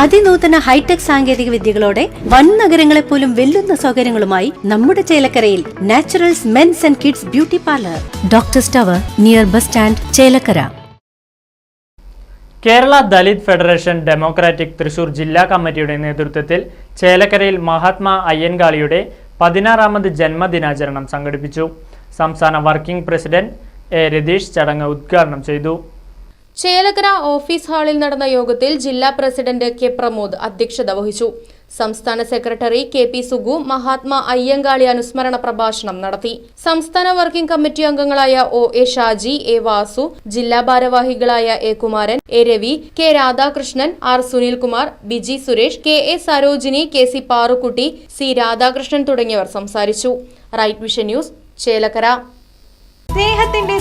അതിനൂതന hi tech സാങ്കേതിക വിദ്യകളോടെ വൻ നഗരങ്ങളെ പോലും വെല്ലുന്ന സൗകര്യങ്ങളുമായി നമ്മുടെ ചേലക്കരയിൽ Naturals mens and kids beauty parlour. Doctor സ്റ്റവർ near bus stand Chelakkara. Kerala Dalit federation democratic Thrissur ജില്ലാ കമ്മിറ്റിയുടെ നേതൃത്വത്തിൽ ചേലക്കരയിൽ മഹാത്മാ അയ്യൻകാളിയുടെ പതിനാറാമത് ജന്മദിനാചരണം സംഘടിപ്പിച്ചു. സംസ്ഥാന വർക്കിംഗ് പ്രസിഡന്റ് എ രതീഷ് ചടങ്ങ് ഉദ്ഘാടനം ചെയ്തു. ചേലക്കര ഓഫീസ് ഹാളിൽ നടന്ന യോഗത്തിൽ ജില്ലാ പ്രസിഡന്റ് കെ പ്രമോദ് അധ്യക്ഷത വഹിച്ചു. സംസ്ഥാന secretary K P Sugu Mahatma Ayyankali അനുസ്മരണ പ്രഭാഷണം നടത്തി. സംസ്ഥാന വർക്കിംഗ് കമ്മിറ്റി അംഗങ്ങളായ O A Shaji A Vasu ജില്ലാ ഭാരവാഹികളായ A Kumaran A Ravi K Radhakrishnan R Sunilkumar Biji Suresh K A Sarojini K C Parukutty C Radhakrishnan തുടങ്ങിയവർ സംസാരിച്ചു. Right vision news Chelakkara. സ്നേഹത്തിന്റെ